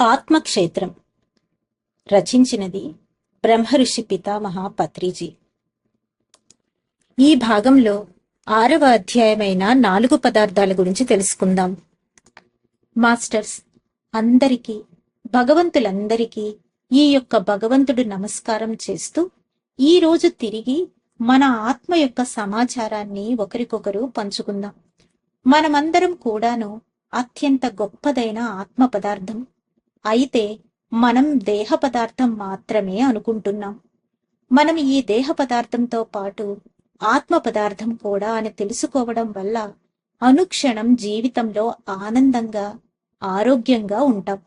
ఆత్మక్షేత్రం. రచించినది బ్రహ్మఋషి పితామహ పత్రిజీ. ఈ భాగంలో ఆరవ అధ్యాయమైన నాలుగు పదార్థాల గురించి తెలుసుకుందాం. మాస్టర్స్ అందరికీ భగవంతులందరికీ ఈ యొక్క భగవంతుడు నమస్కారం చేస్తూ ఈ రోజు తిరిగి మన ఆత్మ యొక్క సమాచారాన్ని ఒకరికొకరు పంచుకుందాం. మనమందరం కూడాను అత్యంత గొప్పదైన ఆత్మ పదార్థం. అయితే మనం దేహ పదార్థం మాత్రమే అనుకుంటున్నాం. మనం ఈ దేహ పదార్థంతో పాటు ఆత్మ పదార్థం కూడా అని తెలుసుకోవడం వల్ల అనుక్షణం జీవితంలో ఆనందంగా ఆరోగ్యంగా ఉంటాం.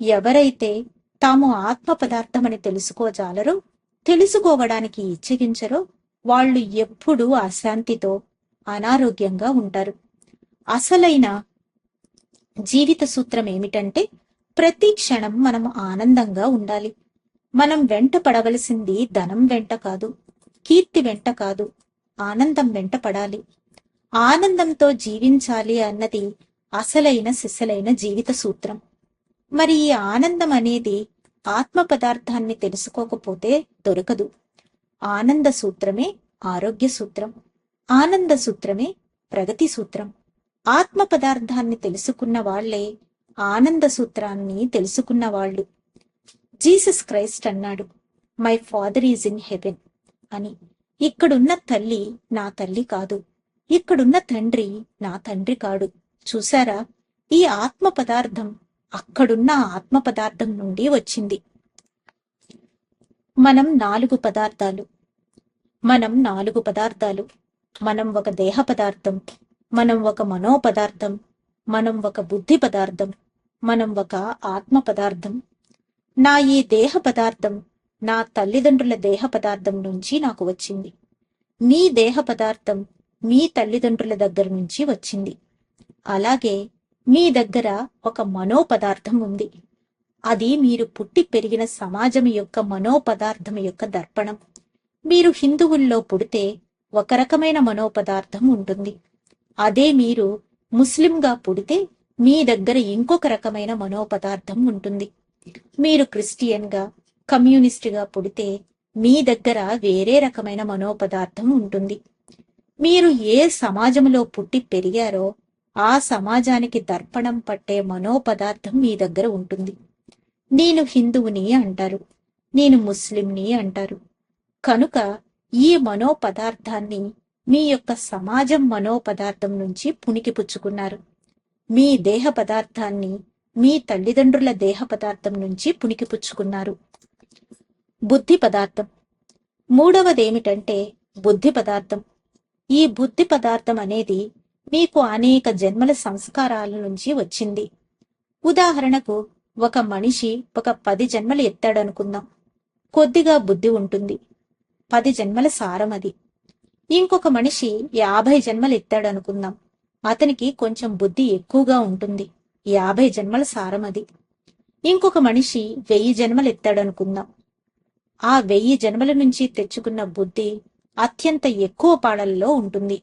ఎవరైతే తాము ఆత్మ పదార్థం అని తెలుసుకోజాలరో తెలుసుకోవడానికి ఇచ్చగించరో వాళ్ళు ఎప్పుడూ అశాంతితో అనారోగ్యంగా ఉంటారు. అసలైన జీవిత సూత్రం ఏమిటంటే ప్రతి క్షణం మనం ఆనందంగా ఉండాలి. మనం వెంట పడవలసింది ధనం వెంట కాదు కీర్తి వెంట కాదు ఆనందం వెంట పడాలి. ఆనందంతో జీవించాలి అన్నది అసలైన సిసలైన జీవిత సూత్రం. మరి ఈ ఆనందం అనేది ఆత్మ పదార్థాన్ని తెలుసుకోకపోతే దొరకదు. ఆనంద సూత్రమే ఆరోగ్య సూత్రం. ఆనంద సూత్రమే ప్రగతి సూత్రం. ఆత్మ పదార్థాన్ని తెలుసుకున్న వాళ్ళే ఆనంద సూత్రాన్ని తెలుసుకున్న వాళ్ళు జీసస్ క్రైస్ట్ అన్నాడు my father is in heaven అని. ఇక్కడున్న తల్లి నా తల్లి కాదు. ఇక్కడున్న తండ్రి నా తండ్రి కాడు. చూసారా ఈ ఆత్మ పదార్థం అక్కడున్న ఆత్మ పదార్థం నుండి వచ్చింది. మనం నాలుగు పదార్థాలు. మనం నాలుగు పదార్థాలు. మనం ఒక దేహ పదార్థం. మనం ఒక మనో పదార్థం. మనం ఒక బుద్ధి పదార్థం మనం ఒక ఆత్మ పదార్థం. నా ఈ దేహ పదార్థం నా తల్లిదండ్రుల దేహ పదార్థం నుంచి నాకు వచ్చింది. మీ దేహ పదార్థం మీ తల్లిదండ్రుల దగ్గర నుంచి వచ్చింది. అలాగే మీ దగ్గర ఒక మనో పదార్థం ఉంది. అది మీరు పుట్టి పెరిగిన సమాజం యొక్క మనో పదార్థం యొక్క దర్పణం. మీరు హిందువుల్లో పుడితే ఒక రకమైన మనో పదార్థం ఉంటుంది. అదే మీరు ముస్లింగా పుడితే మీ దగ్గర ఇంకొక రకమైన మనోపదార్థం ఉంటుంది. మీరు క్రిస్టియన్గా కమ్యూనిస్ట్గా పుడితే మీ దగ్గర వేరే రకమైన మనోపదార్థం ఉంటుంది. మీరు ఏ సమాజంలో పుట్టి పెరిగారో ఆ సమాజానికి దర్పణం పట్టే మనోపదార్థం మీ దగ్గర ఉంటుంది. నేను హిందువుని అంటారు నేను ముస్లింని అంటారు. కనుక ఈ మనో పదార్థాన్ని మీ యొక్క సమాజం మనో పదార్థం నుంచి పుణికి పుచ్చుకున్నారు. మీ దేహ పదార్థాన్ని మీ తల్లిదండ్రుల దేహ పదార్థం నుంచి పుణికి పుచ్చుకున్నారు. బుద్ధి పదార్థం. మూడవదేమిటంటే బుద్ధి పదార్థం. ఈ బుద్ధి పదార్థం అనేది మీకు అనేక జన్మల సంస్కారాల నుంచి వచ్చింది. ఉదాహరణకు ఒక మనిషి ఒక పది జన్మలు ఎత్తాడనుకుందాం. కొద్దిగా బుద్ధి ఉంటుంది. పది జన్మల సారం అది. ఇంకొక మనిషి యాభై జన్మలు ఎత్తాడనుకుందాం. అతనికి కొంచెం బుద్ధి ఎక్కువగా ఉంటుంది. యాభై జన్మల సారం అది. ఇంకొక మనిషి వెయ్యి జన్మలు ఎత్తాడనుకుందాం. ఆ వెయ్యి జన్మల నుంచి తెచ్చుకున్న బుద్ధి అత్యంత ఎక్కువ పాడల్లో ఉంటుంది.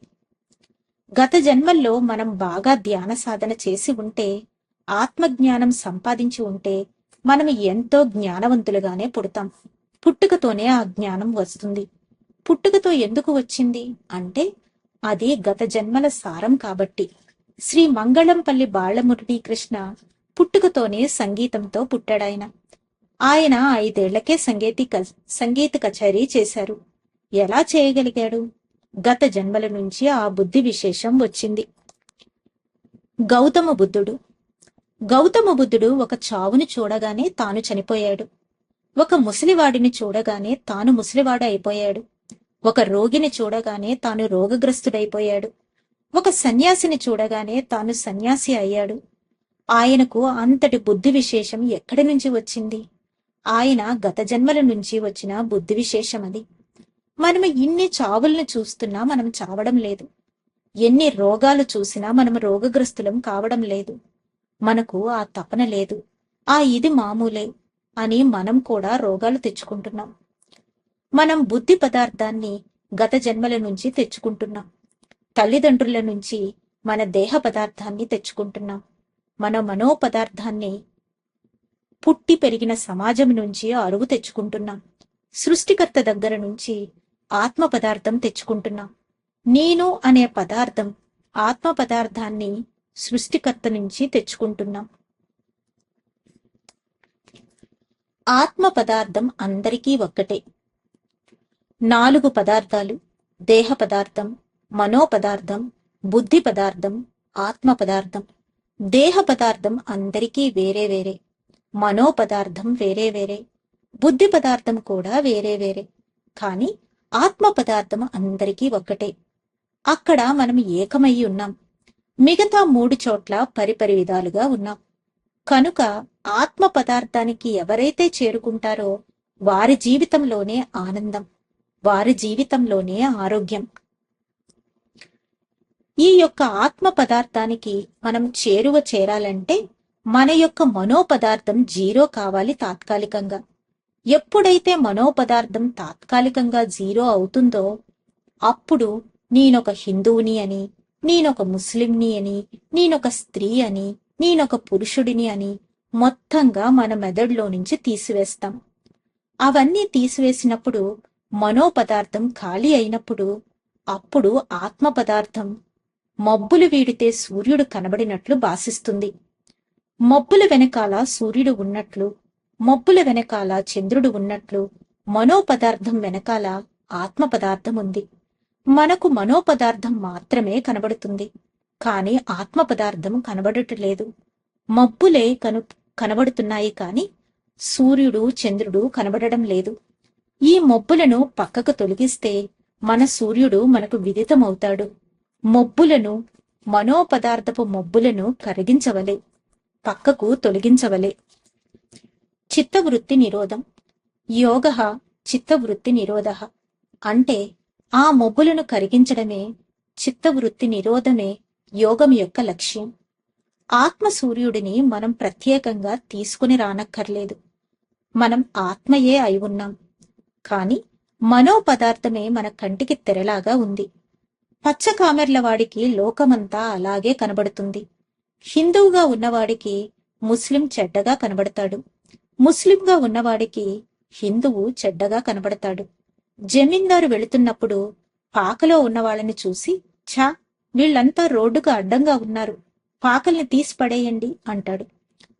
గత జన్మల్లో మనం బాగా ధ్యాన సాధన చేసి ఉంటే ఆత్మజ్ఞానం సంపాదించి ఉంటే మనం ఎంతో జ్ఞానవంతులుగానే పుడతాం. పుట్టుకతోనే ఆ జ్ఞానం వస్తుంది. పుట్టుకతో ఎందుకు వచ్చింది? అంటే అది గత జన్మల సారం కాబట్టి. శ్రీ మంగళంపల్లి బాలమురళీ కృష్ణ పుట్టుకతోనే సంగీతంతో పుట్టాడాయన. ఆయన ఐదేళ్ళకే సంగీతి సంగీత కచేరీ చేశారు. ఎలా చేయగలిగాడు? గత జన్మల నుంచి ఆ బుద్ధి విశేషం వచ్చింది. గౌతమ బుద్ధుడు. గౌతమ బుద్ధుడు ఒక చావును చూడగానే తాను చనిపోయాడు. ఒక ముసలివాడిని చూడగానే తాను ముసలివాడు అయిపోయాడు. ఒక రోగిని చూడగానే తాను రోగగ్రస్తుడైపోయాడు. ఒక సన్యాసిని చూడగానే తాను సన్యాసి అయ్యాడు. ఆయనకు అంతటి బుద్ధి విశేషం ఎక్కడి నుంచి వచ్చింది? ఆయన గత జన్మల నుంచి వచ్చిన బుద్ధి విశేషం అది. మనం ఇన్ని చావులను చూస్తున్నా మనం చావడం లేదు. ఎన్ని రోగాలు చూసినా మనం రోగగ్రస్తులం కావడం లేదు. మనకు ఆ తపన లేదు. ఆ ఇది మామూలే అని మనం కూడా రోగాలు తెచ్చుకుంటున్నాం. మనం బుద్ధి పదార్థాన్ని గత జన్మల నుంచి తెచ్చుకుంటున్నాం. తల్లిదండ్రుల నుంచి మన దేహ పదార్థాన్ని తెచ్చుకుంటున్నాం. మన మనో పదార్థాన్ని పుట్టి పెరిగిన సమాజం నుంచి అరువు తెచ్చుకుంటున్నాం. సృష్టికర్త దగ్గర నుంచి ఆత్మ పదార్థం తెచ్చుకుంటున్నాం. నేను అనే పదార్థం ఆత్మ పదార్థాన్ని సృష్టికర్త నుంచి తెచ్చుకుంటున్నాం. ఆత్మ పదార్థం అందరికీ ఒక్కటే. నాలుగు పదార్థాలు దేహ పదార్థం మనోపదార్థం బుద్ధి పదార్థం ఆత్మ పదార్థం. దేహ పదార్థం అందరికీ వేరే వేరే మనోపదార్థం వేరే వేరే బుద్ధి పదార్థం కూడా వేరే వేరే. కానీ ఆత్మ పదార్థం అందరికీ ఒక్కటే. అక్కడ మనం ఏకమై ఉన్నాం. మిగతా మూడు చోట్ల పరిపరి విధాలుగా ఉన్నాం. కనుక ఆత్మ పదార్థానికి ఎవరైతే చేరుకుంటారో వారి జీవితంలోనే ఆనందం. వారి జీవితంలోనే ఆరోగ్యం. ఈ యొక్క ఆత్మ పదార్థానికి మనం చేరువ చేరాలంటే మన యొక్క మనోపదార్థం జీరో కావాలి తాత్కాలికంగా. ఎప్పుడైతే మనోపదార్థం తాత్కాలికంగా జీరో అవుతుందో అప్పుడు నేనొక హిందువుని అని నేనొక ముస్లింని అని నేనొక స్త్రీ అని నేనొక పురుషుడిని అని మొత్తంగా మన మెదడులో నుంచి తీసివేస్తాం. అవన్నీ తీసివేసినప్పుడు మనోపదార్థం ఖాళీ అయినప్పుడు అప్పుడు ఆత్మ పదార్థం మబ్బులు వీడితే సూర్యుడు కనబడినట్లు భాసిస్తుంది. మబ్బుల వెనకాల సూర్యుడు ఉన్నట్లు మబ్బుల వెనకాల చంద్రుడు ఉన్నట్లు మనోపదార్థం వెనకాల ఆత్మ పదార్థం ఉంది. మనకు మనోపదార్థం మాత్రమే కనబడుతుంది. కాని ఆత్మ పదార్థం కనబడటలేదు. మబ్బులే కను కనబడుతున్నాయి కాని సూర్యుడు చంద్రుడు కనబడడం లేదు. ఈ మబ్బులను పక్కకు తొలగిస్తే మన సూర్యుడు మనకు విదితమవుతాడు. మొబ్బులను మనోపదార్థపు మొబ్బులను కరిగించవలే పక్కకు తొలగించవలే. చిత్తవృత్తి నిరోధం. యోగ చిత్తవృత్తి నిరోధ. అంటే ఆ మొబ్బులను కరిగించడమే చిత్తవృత్తి నిరోధమే యోగం యొక్క లక్ష్యం. ఆత్మ సూర్యుడిని మనం ప్రత్యేకంగా తీసుకుని రానక్కర్లేదు. మనం ఆత్మయే అయి ఉన్నాం. కాని మనో పదార్థమే మన కంటికి తెరలాగా ఉంది. పచ్చ కామెర్ల వాడికి లోకమంతా అలాగే కనబడుతుంది. హిందువుగా ఉన్నవాడికి ముస్లిం చెడ్డగా కనబడతాడు. ముస్లింగా ఉన్నవాడికి హిందువు చెడ్డగా కనబడతాడు. జమీందారు వెళుతున్నప్పుడు పాకలో ఉన్న వాళ్ళని చూసి ఛా వీళ్ళంతా రోడ్డుకు అడ్డంగా ఉన్నారు. పాకల్ని తీసి పడేయండి అంటాడు.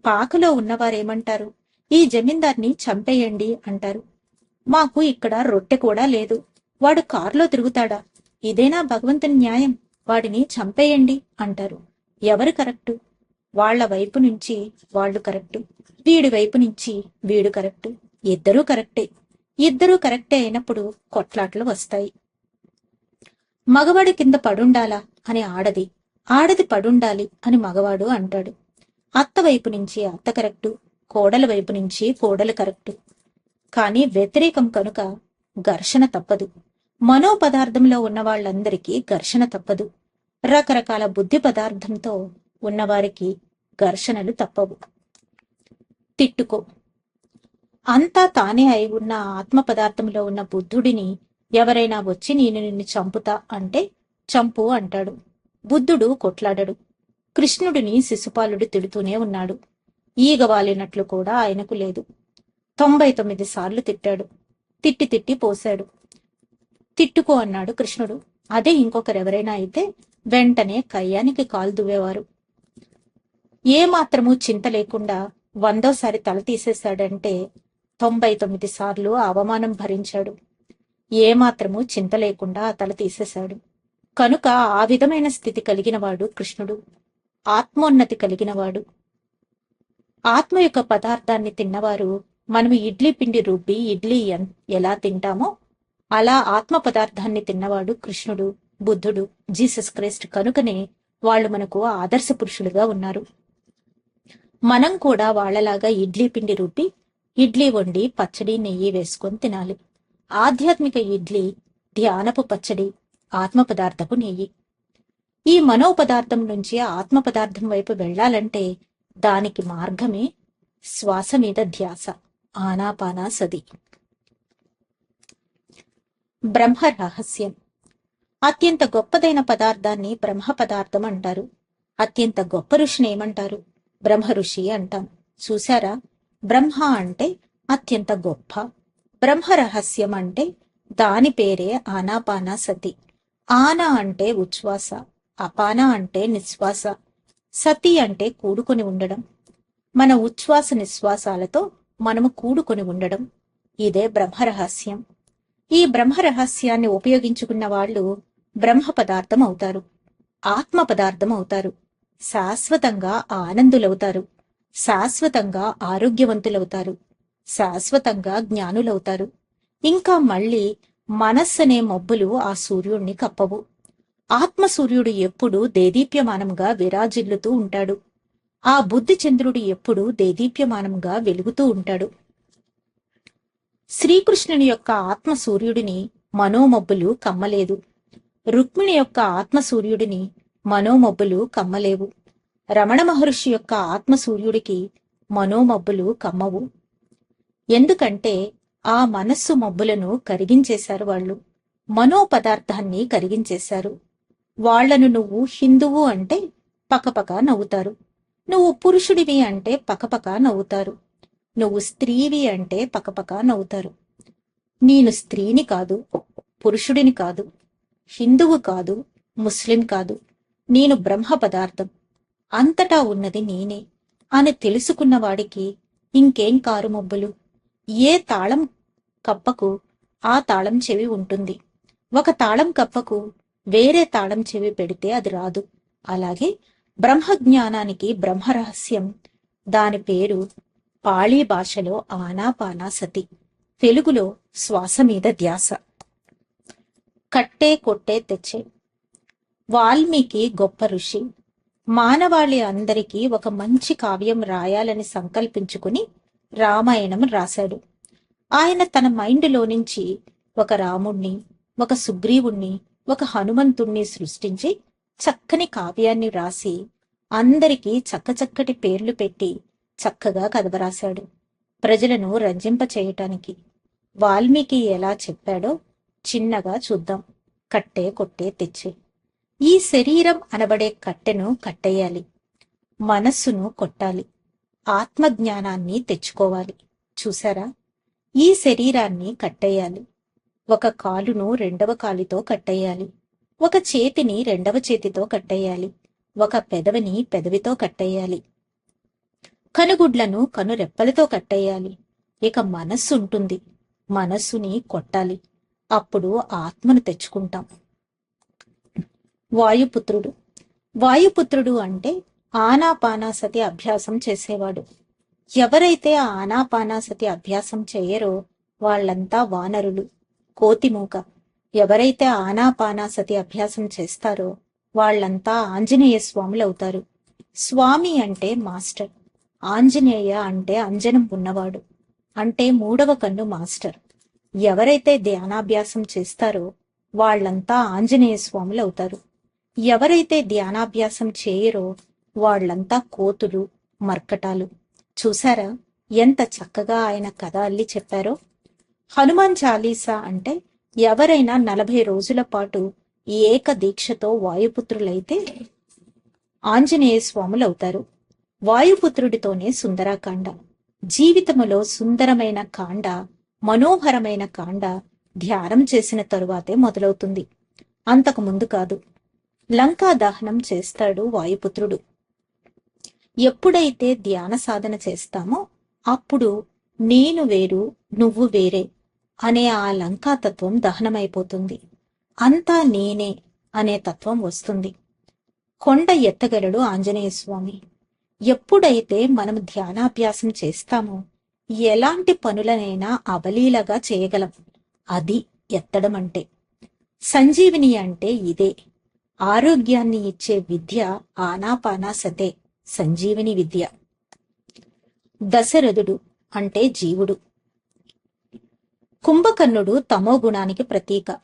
పాకలో ఉన్నవారేమంటారు? ఈ జమీందార్ని చంపేయండి అంటారు. మాకు ఇక్కడ రొట్టె కూడా లేదు. వాడు కారులో తిరుగుతాడా? ఇదేనా భగవంతుని న్యాయం? వాడిని చంపేయండి అంటారు. ఎవరు కరెక్టు? వాళ్ళ వైపు నుంచి వాళ్ళు కరెక్టు. వీడి వైపు నుంచి వీడు కరెక్టు. ఇద్దరూ కరెక్టే. ఇద్దరూ కరెక్టే అయినప్పుడు కొట్లాట్లు వస్తాయి. మగవాడి కింద పడుండాలా అని ఆడది. ఆడది పడుండాలి అని మగవాడు అంటాడు. అత్త వైపు నుంచి అత్త కరెక్టు. కోడల వైపు నుంచి కోడలు కరెక్టు. కానీ వ్యతిరేకం కనుక ఘర్షణ తప్పదు. మనో పదార్థంలో ఉన్న వాళ్ళందరికీ ఘర్షణ తప్పదు. రకరకాల బుద్ధి పదార్థంతో ఉన్నవారికి ఘర్షణలు తప్పవు. తిట్టుకో. అంతా తానే అయి ఉన్న ఆత్మ పదార్థంలో ఉన్న బుద్ధుడిని ఎవరైనా వచ్చి నేను నిన్ను చంపుతా అంటే చంపు అంటాడు. బుద్ధుడు కొట్లాడడు. కృష్ణుడిని శిశుపాలుడు తిడుతూనే ఉన్నాడు. ఈగ వాలినట్లు కూడా ఆయనకు లేదు. తొంభై తొమ్మిది సార్లు తిట్టాడు. తిట్టి తిట్టి పోశాడు. తిట్టుకో అన్నాడు కృష్ణుడు. అదే ఇంకొకరెవరైనా అయితే వెంటనే కయ్యానికి కాలు దువ్వేవారు. ఏ మాత్రము చింత లేకుండా వందోసారి తల తీసేశాడంటే తొంభై తొమ్మిది సార్లు అవమానం భరించాడు. ఏ మాత్రము చింత లేకుండా ఆ తల తీసేశాడు. కనుక ఆ విధమైన స్థితి కలిగినవాడు కృష్ణుడు. ఆత్మోన్నతి కలిగినవాడు. ఆత్మ యొక్క పదార్థాన్ని తిన్నవారు మనము ఇడ్లీ పిండి రుబ్బి ఇడ్లీ ఎన్- ఎలా తింటామో అలా ఆత్మ పదార్థాన్ని తిన్నవాడు కృష్ణుడు బుద్ధుడు జీసస్ క్రైస్ట్ కనుకనే వాళ్ళు మనకు ఆదర్శ పురుషులుగా ఉన్నారు. మనం కూడా వాళ్ళలాగా ఇడ్లీ పిండి రుబ్బి ఇడ్లీ వండి పచ్చడి నెయ్యి వేసుకొని తినాలి. ఆధ్యాత్మిక ఇడ్లీ ధ్యానపు పచ్చడి ఆత్మ పదార్థపు నెయ్యి. ఈ మనో పదార్థం నుంచి ఆత్మ పదార్థం వైపు వెళ్ళాలంటే దానికి మార్గమే శ్వాస మీద ధ్యాస. ఆనాపానాసతి బ్రహ్మ రహస్యం. అత్యంత గొప్పదైన పదార్థాన్ని బ్రహ్మ పదార్థం అంటారు. అత్యంత గొప్ప ఋషిని ఏమంటారు? బ్రహ్మ ఋషి అంటాం. చూశారా? బ్రహ్మ అంటే అత్యంత గొప్ప. బ్రహ్మ రహస్యం అంటే దాని పేరే ఆనాపానాసతి ఆన అంటే ఉచ్ఛ్వాస. అపాన అంటే నిశ్వాస. సతి అంటే కూడుకొని ఉండడం. మన ఉచ్ఛ్వాస నిశ్వాసాలతో మనము కూడుకొని ఉండడం. ఇదే బ్రహ్మరహస్యం. ఈ బ్రహ్మరహస్యాన్ని ఉపయోగించుకున్న వాళ్ళు బ్రహ్మ పదార్థం అవుతారు ఆత్మ పదార్థం అవుతారు శాశ్వతంగా ఆనందులవుతారు. శాశ్వతంగా ఆరోగ్యవంతులవుతారు. శాశ్వతంగా జ్ఞానులవుతారు. ఇంకా మళ్ళీ మనస్సనే మబ్బులు ఆ సూర్యుణ్ణి కప్పవు. ఆత్మ సూర్యుడు ఎప్పుడూ దేదీప్యమానంగా విరాజిల్లుతూ ఉంటాడు. ఆ బుద్ధి చంద్రుడు ఎప్పుడూ దేదీప్యమానంగా వెలుగుతూ ఉంటాడు. శ్రీకృష్ణుని యొక్క ఆత్మ సూర్యుడిని మనోమబ్బులు కమ్మలేదు. రుక్మిణి యొక్క ఆత్మ సూర్యుడిని మనోమబ్బులు కమ్మలేవు. రమణ మహర్షి యొక్క ఆత్మ సూర్యుడికి మనోమబ్బులు కమ్మవు. ఎందుకంటే ఆ మనస్సు మబ్బులను కరిగించేశారు వాళ్ళు. మనో పదార్థాన్ని కరిగించేశారు. వాళ్ళను నువ్వు హిందువు అంటే పకపక నవ్వుతారు. నువ్వు పురుషుడివి అంటే పకపక నవ్వుతారు. నువ్వు స్త్రీవి అంటే పకపక నవ్వుతారు. నేను స్త్రీని కాదు పురుషుడిని కాదు హిందువు కాదు ముస్లిం కాదు. నేను బ్రహ్మ పదార్థం. అంతటా ఉన్నది నేనే. అని తెలుసుకున్న వాడికి ఇంకేం కారు మబ్బులు ఏ తాళం కప్పకు ఆ తాళం చెవి ఉంటుంది. ఒక తాళం కప్పకు వేరే తాళం చెవి పెడితే అది రాదు. అలాగే బ్రహ్మజ్ఞానానికి బ్రహ్మరహస్యం. దాని పేరు పాళీ భాషలో ఆనాపానాసతి. తెలుగులో శ్వాస మీద ధ్యాస. కట్టే కొట్టే తెచ్చే. వాల్మీకి గొప్ప ఋషి. మానవాళి అందరికీ ఒక మంచి కావ్యం రాయాలని సంకల్పించుకుని రామాయణం రాశాడు. ఆయన తన మైండ్లో నుంచి ఒక రాముణ్ణి ఒక సుగ్రీవుణ్ణి ఒక హనుమంతుణ్ణి సృష్టించి చక్కని కావ్యాన్ని వ్రాసి అందరికీ చక్కచక్కటి పేర్లు పెట్టి చక్కగా కదవరాశాడు ప్రజలను రంజింప చేయటానికి వాల్మీకి ఎలా చెప్పాడో చిన్నగా చూద్దాం. కట్టే కొట్టే తెచ్చే. ఈ శరీరం అనబడే కట్టెను కట్టేయాలి. మనస్సును కొట్టాలి. ఆత్మజ్ఞానాన్ని తెచ్చుకోవాలి. చూసారా ఈ శరీరాన్ని కట్టేయాలి. ఒక కాలును రెండవ కాలితో కట్టేయాలి. ఒక చేతిని రెండవ చేతితో కట్టేయాలి. ఒక పెదవిని పెదవితో కట్టేయాలి. కనుగుడ్లను కనురెప్పలతో కట్టేయాలి. ఇక మనస్సు ఉంటుంది. మనస్సుని కొట్టాలి. అప్పుడు ఆత్మను తెచ్చుకుంటాం. వాయుపుత్రుడు. వాయుపుత్రుడు అంటే ఆనాపానాసతి అభ్యాసం చేసేవాడు. ఎవరైతే ఆనాపానాసతి అభ్యాసం చేయరో వాళ్ళంతా వానరులు. కోతిమూక. ఎవరైతే ఆనాపానాసతి అభ్యాసం చేస్తారో వాళ్ళంతా ఆంజనేయ స్వాములవుతారు స్వామి అంటే మాస్టర్. ఆంజనేయ అంటే అంజనం ఉన్నవాడు. అంటే మూడవ కన్ను మాస్టర్. ఎవరైతే ధ్యానాభ్యాసం చేస్తారో వాళ్ళంతా ఆంజనేయ స్వాములు అవుతారు ఎవరైతే ధ్యానాభ్యాసం చేయరో వాళ్ళంతా కోతులు మర్కటాలు. చూసారా ఎంత చక్కగా ఆయన కథ అల్లి చెప్పారో? హనుమాన్ చాలీసా అంటే ఎవరైనా నలభై రోజుల పాటు ఏక దీక్షతో వాయుపుత్రులైతే ఆంజనేయ స్వాములవుతారు. వాయుపుత్రుడితోనే సుందరాకాండ జీవితములో సుందరమైన కాండ మనోహరమైన కాండ ధ్యానం చేసిన తరువాతే మొదలవుతుంది. అంతకు ముందు కాదు లంకా దహనం చేస్తాడు వాయుపుత్రుడు. ఎప్పుడైతే ధ్యాన సాధన చేస్తామో అప్పుడు నేను వేరు నువ్వు వేరే అనే ఆ లంకా తత్వం దహనమైపోతుంది. అంతా నేనే అనే తత్వం వస్తుంది. కొండ ఎత్తగలడు ఆంజనేయ స్వామి. ఎప్పుడైతే మనం ధ్యానాభ్యాసం చేస్తామో ఎలాంటి పనులనైనా అవలీలగా చేయగలం. అది ఎత్తడం అంటే సంజీవిని అంటే ఇదే. ఆరోగ్యాన్ని ఇచ్చే విద్య ఆనాపానాసతే సంజీవిని విద్య. దశరథుడు అంటే జీవుడు. కుంభకర్ణుడు తమో గుణానికి ప్రతీక.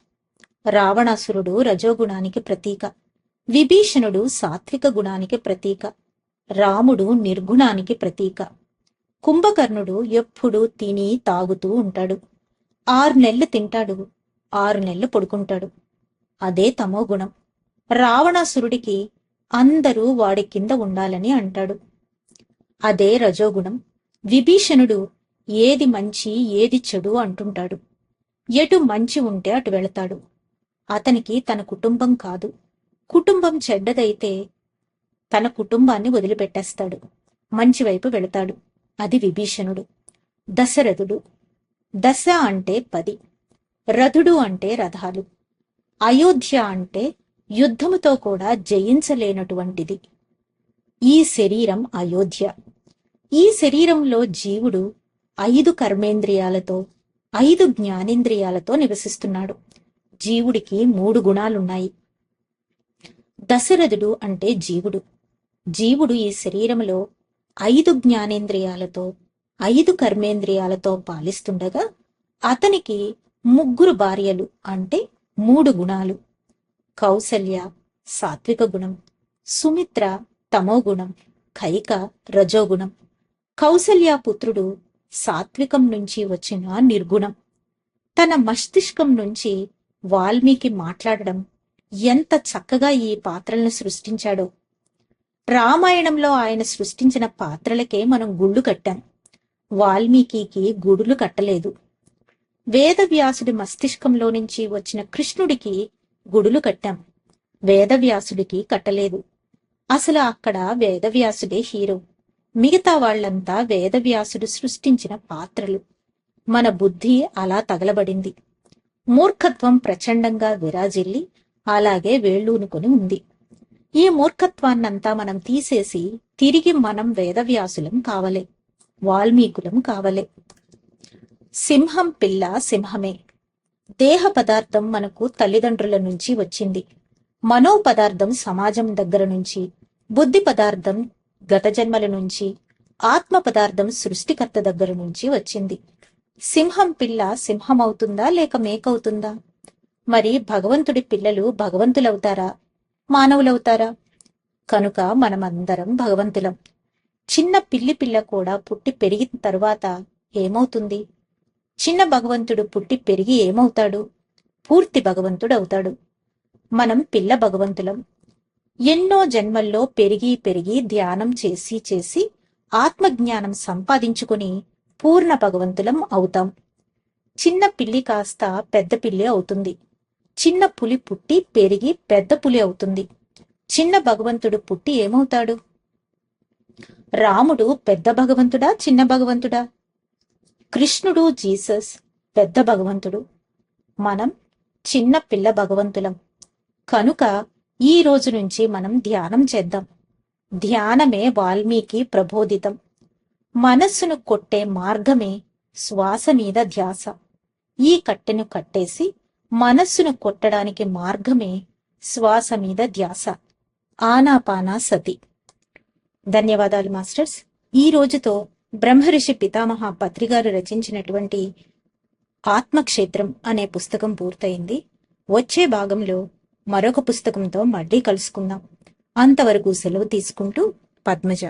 రావణాసురుడు రజోగుణానికి ప్రతీక. విభీషణుడు సాత్విక గుణానికి ప్రతీక. రాముడు నిర్గుణానికి ప్రతీక. కుంభకర్ణుడు ఎప్పుడూ తిని తాగుతూ ఉంటాడు. ఆరు నెలలు తింటాడు. ఆరు నెలలు పడుకుంటాడు. అదే తమో గుణం. రావణాసురుడికి అందరూ వాడి కింద ఉండాలని అంటాడు. అదే రజోగుణం. విభీషణుడు ఏది మంచి ఏది చెడు అంటుంటాడు. ఎటు మంచి ఉంటే అటు వెళతాడు. అతనికి తన కుటుంబం కాదు. కుటుంబం చెడ్డదైతే తన కుటుంబాన్ని వదిలిపెట్టేస్తాడు. మంచివైపు వెళతాడు. అది విభీషణుడు. దశరథుడు. దశ అంటే పది. రథుడు అంటే రథాలు. అయోధ్య అంటే యుద్ధముతో కూడా జయించలేనటువంటిది. ఈ శరీరం అయోధ్య. ఈ శరీరంలో జీవుడు ఐదు కర్మేంద్రియాలతో ఐదు జ్ఞానేంద్రియాలతో నివసిస్తున్నాడు. జీవుడికి మూడు గుణాలున్నాయి. దశరథుడు అంటే జీవుడు. జీవుడు ఈ శరీరంలో ఐదు జ్ఞానేంద్రియాలతో ఐదు కర్మేంద్రియాలతో పాలిస్తుండగా అతనికి ముగ్గురు భార్యలు అంటే మూడు గుణాలు. కౌసల్య సాత్విక గుణం సుమిత్ర తమో గుణం కైక రజోగుణం. కౌసల్య పుత్రుడు సాత్వికం నుంచి వచ్చిన నిర్గుణం. తన మస్తిష్కం నుంచి వాల్మీకి మాట్లాడడం ఎంత చక్కగా ఈ పాత్రలను సృష్టించాడో. రామాయణంలో ఆయన సృష్టించిన పాత్రలకే మనం గుళ్ళు కట్టాం. వాల్మీకి గుడులు కట్టలేదు. వేదవ్యాసుడి మస్తిష్కంలో నుంచి వచ్చిన కృష్ణుడికి గుడులు కట్టాం. వేదవ్యాసుడికి కట్టలేదు. అసలు అక్కడ వేదవ్యాసుడే హీరో. మిగతా వాళ్ళంతా వేదవ్యాసుడు సృష్టించిన పాత్రలు. మన బుద్ధి అలా తగలబడింది. మూర్ఖత్వం ప్రచండంగా విరాజిల్లి అలాగే వేళ్ళూనుకొని ఉంది. ఈ మూర్ఖత్వాన్నంతా మనం తీసేసి తిరిగి మనం వేదవ్యాసులం కావలే వాల్మీకులం కావలే. సింహం పిల్ల సింహమే. దేహ పదార్థం మనకు తల్లిదండ్రుల నుంచి వచ్చింది. మనో పదార్థం సమాజం దగ్గర నుంచి బుద్ధి పదార్థం గత జన్మల నుంచి ఆత్మ పదార్థం సృష్టికర్త దగ్గర నుంచి వచ్చింది. సింహం పిల్ల సింహం అవుతుందా లేక మేకవుతుందా? మరి భగవంతుడి పిల్లలు భగవంతులవుతారా? మానవులవుతారా? కనుక మనమందరం భగవంతులం. చిన్న పిల్లి పిల్ల కూడా పుట్టి పెరిగిన తరువాత ఏమవుతుంది? చిన్న భగవంతుడు పుట్టి పెరిగి ఏమవుతాడు? పూర్తి భగవంతుడు అవుతాడు మనం పిల్ల భగవంతులం. ఎన్నో జన్మల్లో పెరిగి పెరిగి ధ్యానం చేసి చేసి ఆత్మజ్ఞానం సంపాదించుకుని పూర్ణ భగవంతులం అవుతాం. చిన్న పిల్లి కాస్త పెద్ద పిల్లి అవుతుంది. చిన్న పులి పుట్టి పెరిగి పెద్ద పులి అవుతుంది. చిన్న భగవంతుడు పుట్టి ఏమవుతాడు? రాముడు పెద్ద భగవంతుడా చిన్న భగవంతుడా? కృష్ణుడు జీసస్ పెద్ద భగవంతుడు. మనం చిన్న పిల్ల భగవంతులం. కనుక ఈ రోజు నుంచి మనం ధ్యానం చేద్దాం. ధ్యానమే వాల్మీకి ప్రబోధితం. మనస్సును కొట్టే మార్గమే శ్వాస మీద ధ్యాస. ఈ కట్టెను కట్టేసి మనస్సును కొట్టడానికి మార్గమే శ్వాస మీద ధ్యాస. ఆనాపానా సతి. ధన్యవాదాలు మాస్టర్స్. ఈ రోజుతో బ్రహ్మర్షి పితామహ పత్రిగారు రచించినటువంటి ఆత్మక్షేత్రం అనే పుస్తకం పూర్తయింది. వచ్చే భాగంలో మరొక పుస్తకంతో మళ్ళీ కలుసుకుందాం. అంతవరకు సెలవు తీసుకుంటూ పద్మజ.